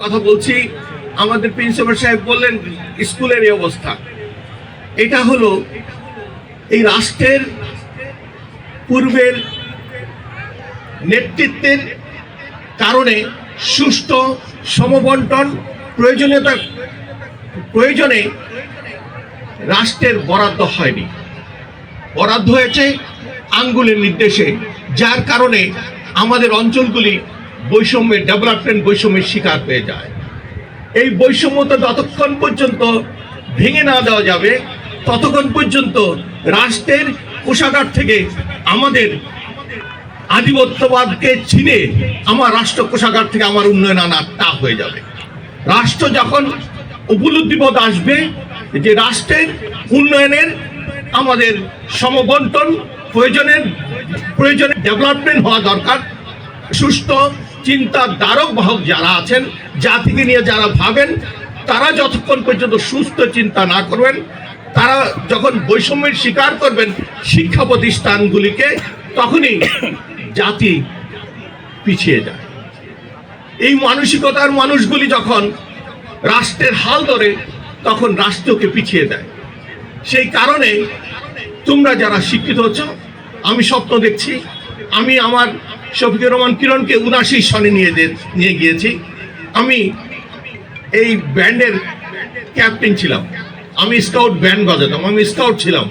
কথা বলছি, আমাদের প্রিন্সিপাল সাহেব বললেন স্কুলের এই অবস্থা। এটা হলো এই রাষ্ট্রের পূর্বের নেতৃত্বের কারণে সুষ্ঠু সমবন্টন প্রয়োজনীয়তা প্রয়োজনে রাষ্ট্রের বরাদ্দ হয়নি। বরাদ্দ হয়েছে আঙ্গুলের নির্দেশে, যার কারণে আমাদের অঞ্চলগুলি বৈষম্যের ডেভেলপমেন্ট বৈষম্যের শিকার হয়ে যায়। এই বৈষম্যতা যতক্ষণ পর্যন্ত ভেঙে না দেওয়া যাবে, ততক্ষণ পর্যন্ত রাষ্ট্রের কোষাগার থেকে আমাদের আধিপত্যবাদকে চিনে আমার রাষ্ট্র কোষাগার থেকে আমার উন্নয়ন আনা তা হয়ে যাবে। রাষ্ট্র যখন উপলব্ধিবোধ আসবে যে রাষ্ট্রের উন্নয়নের আমাদের সমবন্টন প্রয়োজনের প্রয়োজনে ডেভেলপমেন্ট হওয়া দরকার। সুস্থ চিন্তা দ্বারক বাহক যারা আছেন, জাতিকে নিয়ে যারা ভাবেন, তারা যতক্ষণ পর্যন্ত সুস্থ চিন্তা না করবেন, তারা যখন বৈষম্যের স্বীকার করবেন শিক্ষা প্রতিষ্ঠানগুলিকে, তখনই জাতি পিছিয়ে যায়। এই মানসিকতার মানুষগুলি যখন রাষ্ট্রের হাল ধরে, তখন রাষ্ট্রকে পিছিয়ে দেয়। সেই কারণে তোমরা যারা শিক্ষিত হচ্ছ, আমি স্বপ্ন দেখছি, আমি আমার শফিকুর রহমান কিরণকে উনাশি সনে নিয়ে নিয়ে গিয়েছি। আমি এই ব্যান্ডের ক্যাপ্টেন ছিলাম। আমি স্কাউট ব্যান্ড বাজাতাম আমি স্কাউট ছিলাম।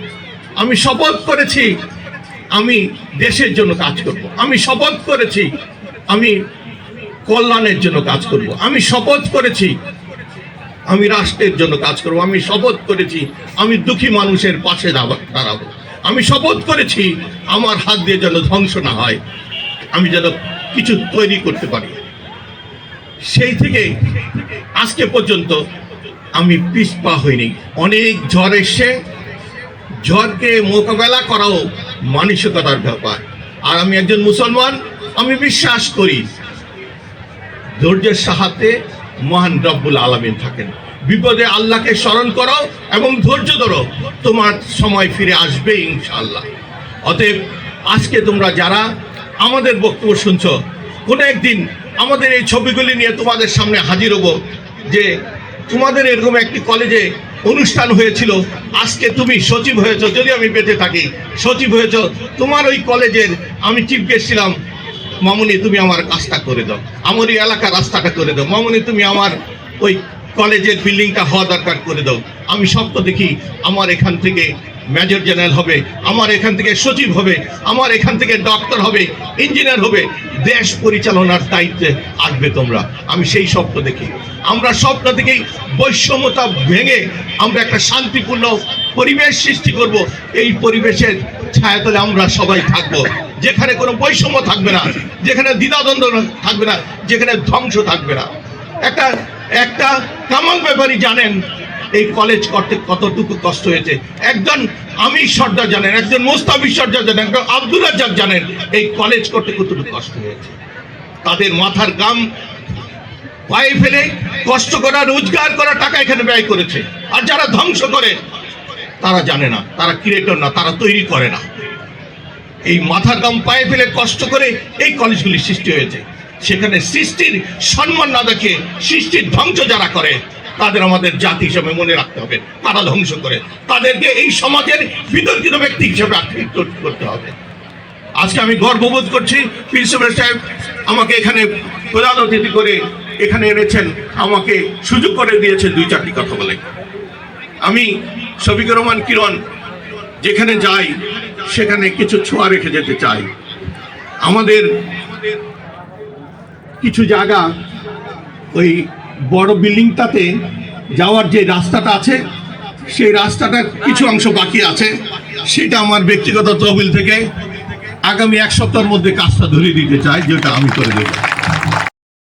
আমি শপথ করেছি, আমি দেশের জন্য কাজ করব। আমি শপথ করেছি, আমি কল্যাণের জন্য কাজ করব। আমি শপথ করেছি, আমি রাষ্ট্রের জন্য কাজ করব। আমি শপথ করেছি, আমি দুঃখী মানুষের পাশে দাঁড়াবো। আমি শপথ করেছি, আমার হাত দিয়ে যেন ধ্বংস না হয়। আমি যেন কিছু তৈরি করতে পারি। সেই থেকে আজকে পর্যন্ত আমি পিছপা হইনি। অনেক ঝড় এসে ঝড়কে মোকাবেলা করাও মানসিকতার ব্যাপার। আর আমি একজন মুসলমান, আমি বিশ্বাস করি ধৈর্যের সাহায্যে মহান রব্বুল আলমিন থাকেন। বিপদে আল্লাহকে স্মরণ করো এবং ধৈর্য ধরো। তোমার সময় ফিরে আসবে ইনশাআল্লাহ। অতএব আজকে তোমরা যারা আমাদের বক্তব্য শুনছ। কোনো একদিন আমাদের এই ছবিগুলি নিয়ে তোমাদের সামনে হাজির হব যে তোমাদের এরকম একটি কলেজে অনুষ্ঠান হয়েছিল। আজকে তুমি সচিব হয়েছো যদি আমি বেঁচে থাকি, সচিব হয়েছো। তোমার ওই কলেজের আমি চিফ গেস্ট ছিলাম। মামুনি, তুমি আমার কাজটা করে দাও। আমার এই এলাকার রাস্তাটা করে দাও। মামুনি, তুমি আমার ওই কলেজের বিল্ডিংটা হওয়া দরকার করে দাও। আমি স্বপ্ন দেখি আমার এখান থেকে মেজর জেনারেল হবে, আমার এখান থেকে সচিব হবে, আমার এখান থেকে ডক্টর হবে, ইঞ্জিনিয়ার হবে, দেশ পরিচালনার দায়িত্বে আসবে তোমরা। আমি সেই স্বপ্ন দেখি। আমরা স্বপ্ন থেকেই বৈষম্যতা ভেঙে আমরা একটা শান্তিপূর্ণ পরিবেশ সৃষ্টি করব। এই পরিবেশের ছায়াতলে আমরা সবাই থাকব। যেখানে কোনো বৈষম্য থাকবে না, যেখানে দ্বিধাদ্বন্দ্ব থাকবে না, যেখানে ধ্বংস থাকবে না। একটা একটা কামাল ব্যাপারী জানেন এই কলেজ করতে কতটুকু কষ্ট হয়েছে? একজন আমি সর্দার জানেন, একজন মোস্তাফিজ সর্দার জানেন, একজন আব্দুল রাজ্জাক জানেন, এই কলেজ করতে কতটুকু কষ্ট হয়েছে? তাদের মাথার গাম পায়ে ফেলে কষ্ট করা, রোজগার করা টাকা এখানে ব্যয় করেছে। আর যারা ধ্বংস করে, তারা জানে না, তারা ক্রিয়েটর না, তারা তৈরি করে না। এই মাথার গাম পায়ে ফেলে কষ্ট করে এই কলেজগুলি সৃষ্টি হয়েছে। সেখানে সৃষ্টির সম্মান না দেখে সৃষ্টির ধ্বংস যারা করে তাদের আমাদের জাতি হিসেবে মনে রাখতে হবে, তারা ধ্বংস করে। তাদেরকে এই সমাজের বিতর্কিত ব্যক্তি হিসেবে আখ্যায়িত করতে হবে। আজকে আমি গর্ববোধ করছি প্রিন্সিপাল সাহেব আমাকে এখানে প্রধান অতিথি করে এখানে এনেছেন, আমাকে সুযোগ করে দিয়েছেন দুই চারটি কথা বলে। আমি শফিকুর রহমান কিরণ যেখানে যাই, সেখানে কিছু ছোঁয়া রেখে যেতে চাই। আমাদের কিছু জায়গা ওই বড় বিল্ডিংটাতে যাওয়ার যে রাস্তাটা আছে, সেই রাস্তাটার কিছু অংশ বাকি আছে। সেটা আমার ব্যক্তিগত তহবিল থেকে আগামী এক সপ্তাহের মধ্যে কাজটা ধরিয়ে দিতে চাই, যেটা আমি করে দেবো।